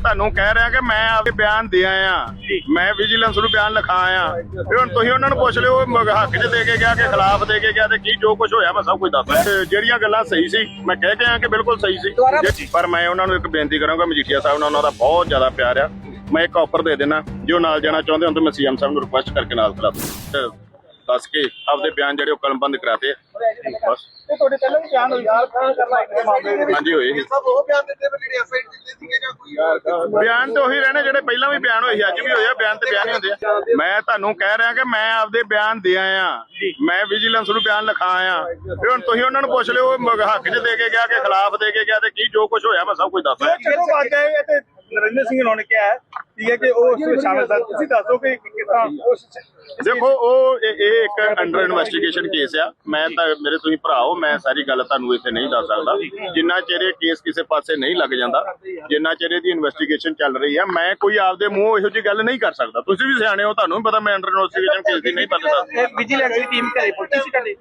ਤੁਹਾਨੂੰ ਕਹਿ ਰਿਹਾ ਕਿ ਮੈਂ ਆਪਦੇ ਬਿਆਨ ਦੇ ਆਇਆ ਮੈਂ ਵਿਜੀਲੈਂਸ ਨੂੰ ਬਿਆਨ ਲਿਖਾ ਆਇਆ। ਤੇ ਹੁਣ ਤੁਸੀਂ ਉਹਨਾਂ ਨੂੰ ਪੁੱਛ ਲਿਓ ਹੱਕ 'ਚ ਦੇ ਕੇ ਗਿਆ ਕਿ ਖਿਲਾਫ ਦੇ ਕੇ ਗਿਆ ਤੇ ਕੀ ਜੋ ਕੁਝ ਹੋਇਆ ਮੈਂ ਸਭ ਕੁਝ ਦੱਸਦਾ ਜਿਹੜੀਆਂ ਗੱਲਾਂ ਸਹੀ ਸੀ ਮੈਂ ਕਹਿ ਕੇ ਆਇਆ ਕਿ ਬਿਲਕੁਲ ਸਹੀ ਸੀ। ਪਰ ਮੈਂ ਉਹਨਾਂ ਨੂੰ ਇੱਕ ਬੇਨਤੀ ਕਰਾਂਗਾ ਮਜੀਠੀਆ ਸਾਹਿਬ ਨਾਲ ਉਹਨਾਂ ਦਾ ਬਹੁਤ ਜ਼ਿਆਦਾ ਪਿਆਰ ਆ। ਮੈਂ ਇੱਕ ਆਫਰ ਦੇ ਦੇਣਾ ਜੇ ਉਹ ਨਾਲ ਜਾਣਾ ਚਾਹੁੰਦੇ ਹੋ ਤਾਂ ਮੈਂ ਸੀਐਮ ਸਾਹਿਬ ਨੂੰ ਰਿਕੁਐਸਟ ਕਰਕੇ ਨਾਲ ਖਿਲਾ ਦੂੰ ਦੱਸ ਕੇ ਆਪਦੇ ਬਿਆਨ ਜਿਹੜੇ ਉਹ ਕਲਮਬੰਦ ਕਰਾਤੇ ਬਸ। ਤੁਹਾਡੇ ਪਹਿਲਾਂ ਵੀ ਬਿਆਨ ਹੋਈ ਯਾਰ ਕਰਨਾ ਇੱਕ ਮਾਮਲੇ ਦੇ ਵਿੱਚ। ਹਾਂਜੀ ਹੋਏ ਸੀ। ਸਭ ਉਹ ਬਿਆਨ ਦਿੱਤੇ ਵੀ ਜਿਹੜੀ ਐਫਆਈਆਰ ਦਿੱਤੇ ਸੀਗੇ ਜਾਂ ਕੋਈ ਬਿਆਨ ਤੇ ਉਹੀ ਰਹਿਣੇ ਜਿਹੜੇ ਪਹਿਲਾਂ ਵੀ ਬਿਆਨ ਹੋਏ ਸੀ ਅੱਜ ਵੀ ਹੋਏ ਆ ਬਿਆਨ ਤੇ ਬਿਆਨ ਹੀ ਹੁੰਦੇ ਆ। ਮੈਂ ਤੁਹਾਨੂੰ ਕਹਿ ਰਿਹਾ ਕਿ ਮੈਂ ਆਪਦੇ ਬਿਆਨ ਦੇ ਆਇਆ। ਮੈਂ ਵਿਜੀਲੈਂਸ ਨੂੰ ਬਿਆਨ ਲਿਖਾ ਆਇਆ। ਤੇ ਹੁਣ ਤੁਸੀਂ ਉਹਨਾਂ ਨੂੰ ਪੁੱਛ ਲਿਓ ਉਹ ਮ- ਹੱਕ 'ਚ ਦੇ ਕੇ ਗਿਆ ਕਿ ਖਿਲਾਫ ਦੇ ਕੇ ਗਿਆ ਤੇ ਕੀ ਜੋ ਕੁਝ ਹੋਇਆ ਮੈਂ ਸਭ ਕੁਝ ਦੱਸਦਾ ਜਦੋਂ ਬਾਤ ਹੈ ਇਹ ਤੇ ਨਰਿੰਦਰ ਸਿੰਘ ਹੋਣਾ ਨੇ ਕਿਹਾ ਹੈ। ਠੀਕ ਹੈ ਕਿ ਉਹ ਉਸ ਵਿੱਚ ਸ਼ਾਮਲ ਸਨ। ਤੁਸੀਂ ਦੱਸੋ ਕਿ ਕਿਸ ਤਰ੍ਹਾਂ ਉਸ ਦੇਖੋ ਉਹ ਇਹ ਇਹ ਇੱਕ ਅੰਡਰ ਇਨਵੈਸਟੀਗੇਸ਼ਨ ਕੇਸ ਆ। ਮੈਂ ਤਾਂ ਮੇਰੇ ਤੁਸੀਂ ਭਰਾ ਹੋ ਮੈਂ ਸਾਰੀ ਗੱਲ ਤੁਹਾਨੂੰ ਇੱਥੇ ਨਹੀਂ ਦੱਸ ਸਕਦਾ। ਜਿੰਨਾ ਚਿਰ ਇਹ ਕੇਸ ਕਿਸੇ ਪਾਸੇ ਨਹੀਂ ਲੱਗ ਜਾਂਦਾ ਜਿੰਨਾ ਚਿਰ ਇਹਦੀ ਇਨਵੈਸਟੀਗੇਸ਼ਨ ਚੱਲ ਰਹੀ ਆ ਮੈਂ ਕੋਈ ਆਪਦੇ ਮੂੰਹ ਇਹੋ ਜੀ ਗੱਲ ਨਹੀਂ ਕਰ ਸਕਦਾ। ਤੁਸੀਂ ਵੀ ਸਿਆਣੇ ਹੋ ਤੁਹਾਨੂੰ ਵੀ ਪਤਾ ਮੈਂ ਅੰਡਰ ਇਨਵੈਸਟੀਗੇਸ਼ਨ ਕੇਸ ਦੀ ਨਹੀਂ ਪਤਾ ਦੱਸ ਵਿਜੀਲੈਂਸ ਦੀ ਟੀਮ ਘਰੇ ਪਹੁੰਚੀ ਸੀ ਤੁਹਾਡੇ?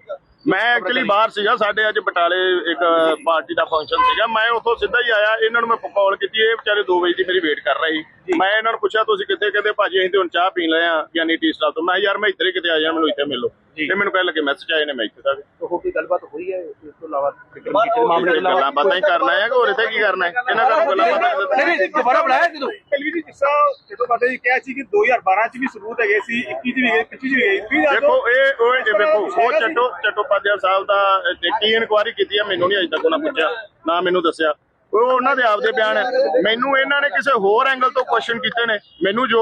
ਮੈਂ ਐਕਚੁਅਲੀ ਬਾਹਰ ਸੀਗਾ ਸਾਡੇ ਅੱਜ ਬਟਾਲੇ ਇੱਕ ਪਾਰਟੀ ਦਾ ਫੰਕਸ਼ਨ ਸੀਗਾ। ਮੈਂ ਉੱਥੋਂ ਸਿੱਧਾ ਹੀ ਆਇਆ ਇਹਨਾਂ ਨੂੰ ਮੈਂ ਕਾਲ ਕੀਤੀ ਇਹ ਵਿਚਾਰੇ 2 ਵਜੇ ਦੀ ਮੇਰੀ ਵੇਟ ਕਰ ਰਹੇ ਸੀ। ਮੈਂ ਇਹਨਾਂ ਨੂੰ ਪੁੱਛਿਆ ਤੁਸੀਂ ਕਿੱਥੇ? ਕਹਿੰਦੇ ਭਾਜੀ ਅਸੀਂ ਤੇ ਹੁਣ ਚਾਹ ਪੀਣ ਲਏ ਆ ਯਾਨੀ ਟੀ ਸਟਾਲ ਤੋਂ। ਮੈਂ ਕਿਹਾ, ਯਾਰ ਮੈਂ ਇੱਧਰ ਹੀ ਕਿਤੇ ਆ ਜਾ ਮੈਨੂੰ ਇੱਥੇ ਮਿਲੋ। ਤੇ ਮੈਨੂੰ ਕਹਿ ਲੱਗੇ ਮੈਸੇਜ ਆਏ ਨੇ ਮੈਂ ਇੱਥੇ ਤੱਕ ਉਹ ਕੋਈ ਗੱਲਬਾਤ ਹੋਈ ਹੈ? ਇਸ ਤੋਂ ਇਲਾਵਾ ਮਾਮਲੇ ਦੇ ਗੱਲਾਂ ਬਾਤਾਂ ਹੀ ਕਰਨਾ ਹੈ ਕਿ ਹੋਰ ਇੱਥੇ ਕੀ ਕਰਨਾ ਹੈ? ਇਹਨਾਂ ਦਾ ਗੱਲਾਂ ਬਾਤਾਂ ਨਹੀਂ ਨਹੀਂ ਦੁਬਾਰਾ ਬੁਲਾਇਆ ਜਦੋਂ। ਕਲਵੀ ਜੀ ਜਿਸ ਤਰ੍ਹਾਂ ਜਦੋਂ ਬਾਤੇ ਜੀ ਕਿਹਾ ਸੀ ਕਿ 2012 ਚ ਵੀ ਸਬੂਤ ਹੈਗੇ ਸੀ 21 ਚ ਵੀ ਗਏ 25 ਚ ਵੀ ਗਏ ਤੁਸੀਂ ਦੱਸੋ ਦੇਖੋ ਇਹ ਉਹ ਇਹ ਵੇਖੋ ਉਹ ਚੱਟੋ ਚੱਟੋਪਾਧਿਆ ਸਾਹਿਬ ਦਾ ਕੀ ਇਨਕੁਆਇਰੀ ਕੀਤੀ ਮੈਨੂੰ ਨਹੀਂ ਅਜੇ ਤੱਕ ਉਹਨਾਂ ਪੁੱਛਿਆ ਨਾ ਮੈਨੂੰ ਦੱਸਿਆ। ਉਹ ਉਹਨਾਂ ਦੇ ਆਪਦੇ ਬਿਆਨ ਹੈ। ਮੈਨੂੰ ਇਹਨਾਂ ਨੇ ਕਿਸੇ ਹੋਰ ਐਂਗਲ ਤੋਂ ਕੁਐਸਚਨ ਕੀਤੇ ਨੇ। ਮੈਨੂੰ ਜੋ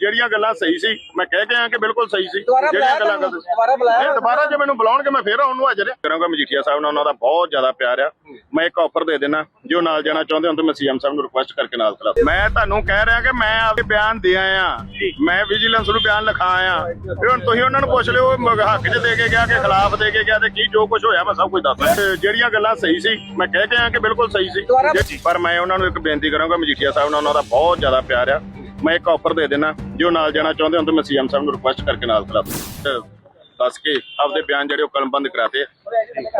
ਜਿਹੜੀਆਂ ਗੱਲਾਂ ਸਹੀ ਸੀ ਮੈਂ ਕਹਿ ਕੇ ਆਇਆ ਕਿ ਬਿਲਕੁਲ ਸਹੀ ਸੀ। ਜਿਹੜੀਆਂ ਗੱਲਾਂ ਸੀ ਦੁਬਾਰਾ ਬੁਲਾਇਆ ਇਹ ਦੁਬਾਰਾ ਜੇ ਮੈਨੂੰ ਬੁਲਾਉਣਗੇ ਮੈਂ ਫੇਰ ਆਉਣ ਨੂੰ ਹਾਜ਼ਰ ਕਰਾਂਗਾ ਮਜੀਠੀਆ ਸਾਹਿਬ ਨਾਲ ਉਹਨਾਂ ਦਾ ਬਹੁਤ ਜ਼ਿਆਦਾ ਪਿਆਰ ਆ। ਮੈਂ ਇੱਕ ਆਫਰ ਦੇ ਦੇਣਾ ਜੇ ਨਾਲ ਜਾਣਾ ਚਾਹੁੰਦੇ ਹੋ ਤਾਂ ਮੈਂ ਸੀਐਮ ਸਾਹਿਬ ਨੂੰ ਰਿਕੁਐਸਟ ਕਰਕੇ ਨਾਲ ਖਿਲਾ ਮੈਂ ਤੁਹਾਨੂੰ ਕਹਿ ਰਿਹਾ ਕਿ ਮੈਂ ਆਪਦੇ ਬਿਆਨ ਦੇ ਆਇਆ। ਮੈਂ ਵਿਜੀਲੈਂਸ ਨੂੰ ਬਿਆਨ ਲਿਖਾ ਆਇਆ। ਹੁਣ ਤੁਸੀਂ ਉਹਨਾਂ ਨੂੰ ਪੁੱਛ ਲਿਓ ਹੱਕ 'ਚ ਦੇ ਕੇ ਗਿਆ ਕਿ ਖਿਲਾਫ ਦੇ ਕੇ ਗਿਆ ਤੇ ਕੀ ਜੋ ਕੁਝ ਹੋਇਆ ਮੈਂ ਸਭ ਕੁਝ ਦੱਸਦਾ। ਜਿਹੜੀਆਂ ਗੱਲਾਂ ਸਹੀ ਸੀ ਮੈਂ ਕਹਿ ਆਇਆ ਕਿ ਬਿਲਕੁਲ ਸਹੀ ਸੀ। ਜੇ- ਪਰ ਮੈਂ ਉਹਨਾਂ ਨੂੰ ਇੱਕ ਬੇਨਤੀ ਕਰਾਂਗਾ ਮਜੀਠੀਆ ਸਾਹਿਬ ਨਾਲ ਉਹਨਾਂ ਦਾ ਬਹੁਤ ਜ਼ਿਆਦਾ ਪਿਆਰ ਆ। ਮੈਂ ਇੱਕ ਆਫਰ ਦੇ ਦੇਣਾ ਜੇ ਉਹ ਨਾਲ ਜਾਣਾ ਚਾਹੁੰਦੇ ਹੋ ਤਾਂ ਮੈਂ ਸੀਐਮ ਸਾਹਿਬ ਨੂੰ ਰਿਕੁਐਸਟ ਕਰਕੇ ਨਾਲ ਦੂੰ ਦੱਸ ਕੇ ਆਪਦੇ ਬਿਆਨ ਜਿਹੜੇ ਉਹ ਕਲਮਬੰਦ ਕਰਾਤੇ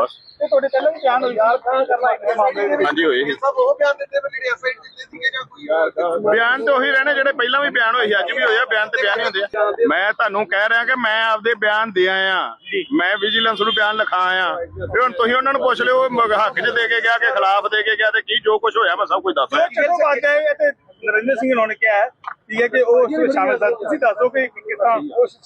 ਬਸ। ਤੇ ਤੁਹਾਡੇ ਪਹਿਲਾਂ ਵੀ ਬਿਆਨ ਹੋਈ ਯਾਰ ਕਰਨਾ ਇੱਕ ਮਾਮਲੇ ਦੇ ਵਿੱਚ ਹਾਂਜੀ ਹੋਏ ਸੀ। ਸਭ ਉਹ ਬਿਆਨ ਦਿੱਤੇ ਜਿਹੜੀ ਕੋਈ ਬਿਆਨ ਤੇ ਉਹੀ ਰਹਿਣੇ ਜਿਹੜੇ ਪਹਿਲਾਂ ਵੀ ਬਿਆਨ ਹੋਏ ਸੀ ਅੱਜ ਵੀ ਹੋਏ ਆ ਬਿਆਨ ਤੇ ਬਿਆਨ ਹੀ ਹੁੰਦੇ ਆ। ਮੈਂ ਤੁਹਾਨੂੰ ਕਹਿ ਰਿਹਾ ਕਿ ਮੈਂ ਆਪਦੇ ਬਿਆਨ ਦੇ ਆਇਆ ਮੈਂ ਵਿਜੀਲੈਂਸ ਨੂੰ ਬਿਆਨ ਲਿਖਾ ਆਇਆ ਤੇ ਹੁਣ ਤੁਸੀਂ ਉਹਨਾਂ ਨੂੰ ਪੁੱਛ ਲਿਓ ਹੱਕ 'ਚ ਦੇ ਕੇ ਗਿਆ ਕਿ ਖਿਲਾਫ ਦੇ ਕੇ ਗਿਆ ਤੇ ਕੀ ਜੋ ਕੁਝ ਹੋਇਆ ਮੈਂ ਸਭ ਕੁਝ ਦੱਸਦਾ। ਜਦੋਂ ਬਾਤ ਹੈ ਇਹ ਤੇ ਨਰਿੰਦਰ ਸਿੰਘ ਨੇ ਕਿਹਾ ਠੀਕ ਹੈ ਕਿ ਉਹ ਉਸ ਵਿੱਚ ਸ਼ਾਮਲ ਸਨ। ਤੁਸੀਂ ਦੱਸੋ ਕਿ ਕਿਸ ਤਰ੍ਹਾਂ ਉਸ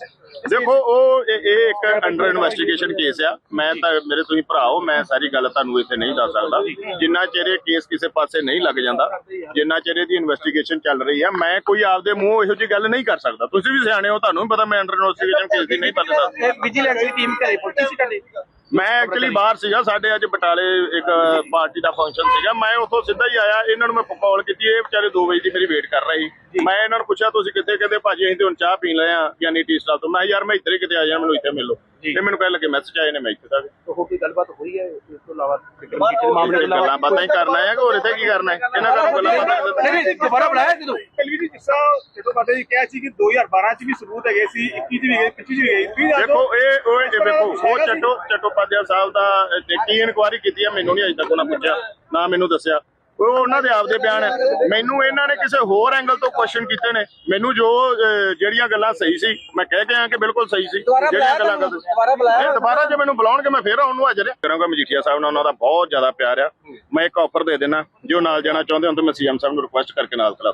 ਦੇਖੋ ਉਹ ਇਹ ਇੱਕ ਅੰਡਰ ਇਨਵੈਸਟੀਗੇਸ਼ਨ ਕੇਸ ਆ। ਮੈਂ ਤਾਂ ਮੇਰੇ ਤੁਸੀਂ ਭਰਾ ਹੋ ਮੈਂ ਸਾਰੀ ਗੱਲ ਤੁਹਾਨੂੰ ਇੱਥੇ ਨਹੀਂ ਦੱਸ ਸਕਦਾ। ਜਿੰਨਾ ਚਿਰ ਇਹ ਕੇਸ ਕਿਸੇ ਪਾਸੇ ਨਹੀਂ ਲੱਗ ਜਾਂਦਾ ਜਿੰਨਾ ਚਿਰ ਇਹਦੀ ਇਨਵੈਸਟੀਗੇਸ਼ਨ ਚੱਲ ਰਹੀ ਆ ਮੈਂ ਕੋਈ ਆਪਦੇ ਮੂੰਹ ਇਹੋ ਜੀ ਗੱਲ ਨਹੀਂ ਕਰ ਸਕਦਾ। ਤੁਸੀਂ ਵੀ ਸਿਆਣੇ ਹੋ ਤੁਹਾਨੂੰ ਪਤਾ ਮੈਂ ਅੰਡਰ ਇਨਵੈਸਟੀਗੇਸ਼ਨ ਕੇਸ ਦੀ ਨਹੀਂ ਪਤਾ ਦੱਸ ਵਿਜੀਲੈਂਸ ਦੀ ਟੀਮ ਘਰੇ ਪਹੁੰਚੀ ਸੀ ਤੁਹਾਡੇ? ਮੈਂ ਐਕਚੁਅਲੀ ਬਾਹਰ ਸੀਗਾ ਸਾਡੇ ਅੱਜ ਬਟਾਲੇ ਇੱਕ ਪਾਰਟੀ ਦਾ ਫੰਕਸ਼ਨ ਸੀਗਾ। ਮੈਂ ਉੱਥੋਂ ਸਿੱਧਾ ਹੀ ਆਇਆ ਇਹਨਾਂ ਨੂੰ ਮੈਂ ਕਾਲ ਕੀਤੀ ਇਹ ਵਿਚਾਰੇ 2 ਵਜੇ ਦੀ ਮੇਰੀ ਵੇਟ ਕਰ ਰਹੇ ਸੀ। ਮੈਂ ਇਹਨਾਂ ਨੂੰ ਪੁੱਛਿਆ ਤੁਸੀਂ ਕਿੱਥੇ ਕਹਿੰਦੇ ਭਾਜੀ ਅਸੀਂ ਤੇ ਹੁਣ ਚਾਹ ਪੀਣ ਲਏ ਆ ਯਾਨੀ ਟੀ ਸਟਾਲ ਤੋਂ। ਮੈਂ ਯਾਰ ਮੈਂ ਇੱਧਰ ਹੀ ਕਿਤੇ ਆ ਜਾ ਮੈਨੂੰ ਇੱਥੇ ਮਿਲੋ। ਤੇ ਮੈਨੂੰ ਕਹਿ ਲੱਗੇ ਮੈਸੇਜ ਆਏ ਨੇ ਮੈਂ ਇੱਥੇ ਤੱਕ ਉਹ ਕੋਈ ਗੱਲਬਾਤ ਹੋਈ ਹੈ? ਇਸ ਤੋਂ ਇਲਾਵਾ ਮਾਮਲੇ ਦੇ ਗੱਲਾਂ ਬਾਤਾਂ ਹੀ ਕਰਨਾ ਹੈ ਕਿ ਹੋਰ ਇੱਥੇ ਕੀ ਕਰਨਾ ਹੈ ਇਹਨਾਂ ਦਾ ਗੱਲਾਂ ਬਾਤਾਂ ਨਹੀਂ ਨਹੀਂ ਦੁਬਾਰਾ ਬੁਲਾਇਆ ਜਦੋਂ ਕਲਵੀ ਜੀ ਜਿਸ ਜਦੋਂ ਬਾਤੇ ਜੀ ਕਿਹਾ ਸੀ ਕਿ 2012 ਚ ਵੀ ਸਬੂਤ ਹੈਗੇ ਸੀ 21 ਚ ਵੀ ਗਏ 25 ਚ ਵੀ ਗਏ ਦੇਖੋ ਇਹ ਉਹ ਵੇਖੋ ਉਹ ਚੱਟੋ ਚੱਟੋਪਾਧਿਆ ਸਾਹਿਬ ਦਾ ਕੀ ਇਨਕੁਆਇਰੀ ਕੀਤੀ ਆ ਮੈਨੂੰ ਨਹੀਂ ਅਜੇ ਤੱਕ ਉਹਨਾਂ ਪੁੱਛਿਆ ਨਾ ਮੈਨੂੰ ਦੱਸਿਆ। ਉਹ ਉਹਨਾਂ ਦੇ ਆਪਦੇ ਬਿਆਨ ਹੈ। ਮੈਨੂੰ ਇਹਨਾਂ ਨੇ ਕਿਸੇ ਹੋਰ ਐਂਗਲ ਤੋਂ ਕੁਐਸਚਨ ਕੀਤੇ ਨੇ। ਮੈਨੂੰ ਜੋ ਅਹ, ਜਿਹੜੀਆਂ ਗੱਲਾਂ ਸਹੀ ਸੀ ਮੈਂ ਕਹਿ ਕੇ ਆਇਆ ਕਿ ਬਿਲਕੁਲ ਸਹੀ ਸੀ। ਜਿਹੜੀਆਂ ਗੱਲਾਂ ਗਲਤ ਸੀ। ਦੁਬਾਰਾ ਬੁਲਾਇਆ ਇਹ ਦੁਬਾਰਾ ਜੇ ਮੈਨੂੰ ਬੁਲਾਉਣਗੇ ਮੈਂ ਫੇਰ ਆਉਣ ਨੂੰ ਹਾਜ਼ਰ ਹਾਂ। ਕਰਾਂਗਾ ਮਜੀਠੀਆ ਸਾਹਿਬ ਨਾਲ ਉਹਨਾਂ ਦਾ ਬਹੁਤ ਜ਼ਿਆਦਾ ਪਿਆਰ ਆ। ਮੈਂ ਇੱਕ ਆਫਰ ਦੇ ਦੇਣਾ ਜੇ ਨਾਲ ਜਾਣਾ ਚਾਹੁੰਦੇ ਹੋ ਤਾਂ ਮੈਂ ਸੀਐਮ ਸਾਹਿਬ ਨੂੰ ਰਿਕੁਐਸਟ ਕਰਕੇ ਨਾਲ ਖਿਲਾ